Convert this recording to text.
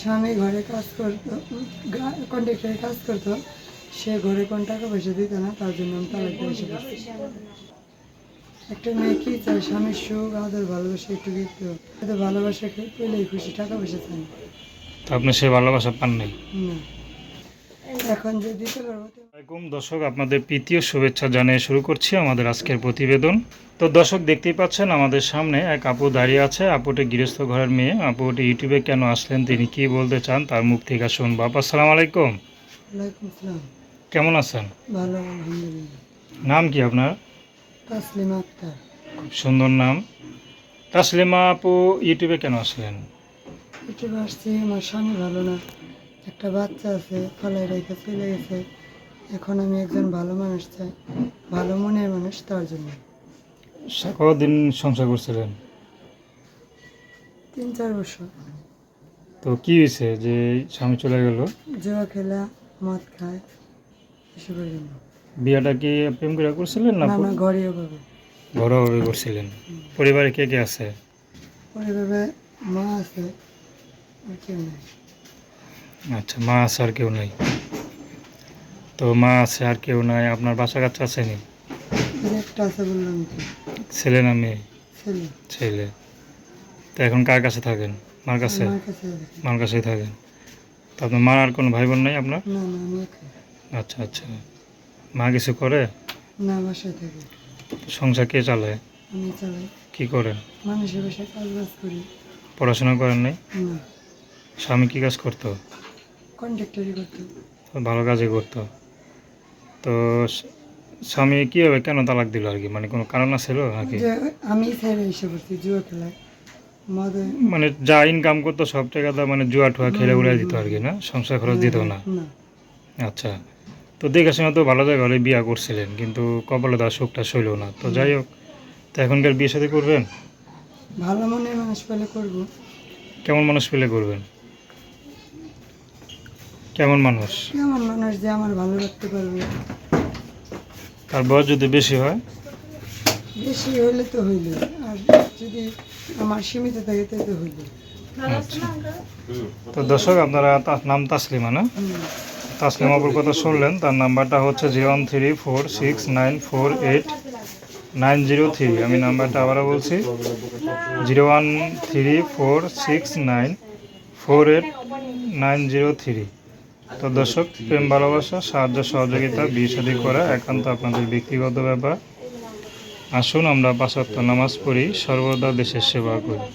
স্বামী ঘরে কাজ করতো কন্ট্রাক্টরে কাজ করতো সে ঘরে কোন টাকা পয়সা দিত না তার জন্য আমি তালাক দিয়ে একটা মেয়ে কি চায়? স্বামীর সুখ আমাদের ভালোবাসা একটু দিতে। এত ভালোবাসা পেলেই খুশি টাকা পয়সা চায়। আপনি সে ভালোবাসা পান নাই? না। এখন যে দিতে পারব তো- দর্শক আপনাদের প্রীতীয় শুভেচ্ছা জানিয়ে শুরু করছি আমাদের আজকের প্রতিবেদন। তো দর্শক দেখতেই পাচ্ছেন আমাদের সামনে এক আপু দাঁড়িয়ে আছে। আপুটি গৃহস্থ ঘরের মেয়ে। আপুটি ইউটিউবে কেন আসলেন তিনি কি বলতে চান তার মুখ থেকে শুনব আপা আসসালামু আলাইকুম। কেমন আছেন? ভালো নাম কি আপনার? তাসলিমা আক্তার। খুব সুন্দর নাম। তাসলিমা আপু ইউটিউবে কেন আসলেন? আসছি আমার স্বামী ভালো না। একটা বাচ্চা আছে ফলাই রেখে চলে গেছে। এখন আমি একজন ভালো মানুষ চাই ভালো মনের মানুষ তার জন্য। কদিন সংসার করছিলেন? তিন চার বছর। তো কি হয়েছে যে স্বামী চলে গেল? জুয়া খেলা মদ খায় এসবের জন্য। বিয়েটা কি প্রেম করে করছিলেন না না ঘরেও পাবে ঘরোয়াভাবে করছিলেন। পরিবারে কে কে আছে? পরে ভাবে মা আছে আর কেউ নেই। আচ্ছা মা আছে আর কেউ নাই। তো মা আছে আর কেউ নাই আপনার বাচ্চা কাচ্চা আছে নি? একটা আছে বললাম কি? ছেলে না মেয়ে? ছেলে। ছেলে। তো এখন কার কাছে থাকেন? মার কাছে? মার কাছেই থাকেন। তো আপনার মার আর কোনো ভাই বোন নাই আপনার? না না আমি আচ্ছা আচ্ছা। মা কিছু করে? না বাসায় থাকি। সংসার কে চালায়? আমি চালাই। কি করেন? মানুষের বাসায় কাজ বাজ করি। পড়াশোনা করেন নাই? স্বামী কি কাজ করতো? কন্ট্রাক্টারি করতে। ভালো কাজই করতো। তো স্বামী কীভাবে কেন তালাক দিল আর কি? মানে কোনো কারণ ছিল নাকি? আমি এসে জুয়া খেলায়। মানে যা ইনকাম করতো সব টাকাটা মানে জুয়া টুয়া খেলে উড়াই দিত আর কি না? সংসার খরচ দিত না? আচ্ছা। তো দেখে শুনে তো ভালো জায়গা হলে বিয়া করছিলেন কিন্তু কপালে তার সুখটা সইল না। তো যাই হোক তো এখনকার বিয়ে সাথে করবেন? ভালো মনের মানুষ পেলে করব। কেমন মানুষ পেলে করবেন? কেমন মানুষ? কেমন মানুষ যে আমার ভালো রাখতে পারবে? তার বয়স যদি বেশি হয়? বেশি হইলে তো হইলে। আর যদি আমার সীমিত থাকে তাই তো হইলে। আচ্ছা। তো দর্শক আপনারা তার নাম তাসলিমা না? হুম। তাসলিম আপুর কথা শুনলেন তার নাম্বারটা হচ্ছে zero one three four six nine four eight nine zero three. আমি নাম্বারটা আবারও বলছি zero one three four six nine four eight nine zero three. তো দর্শক, প্রেম, ভালোবাসা, সাহায্য, সহযোগিতা, বিয়ে করা একান্ত আপনাদের ব্যক্তিগত ব্যাপার। আসুন আমরা পাশাত্য নামাজ পড়ি, সর্বদা দেশের সেবা করি।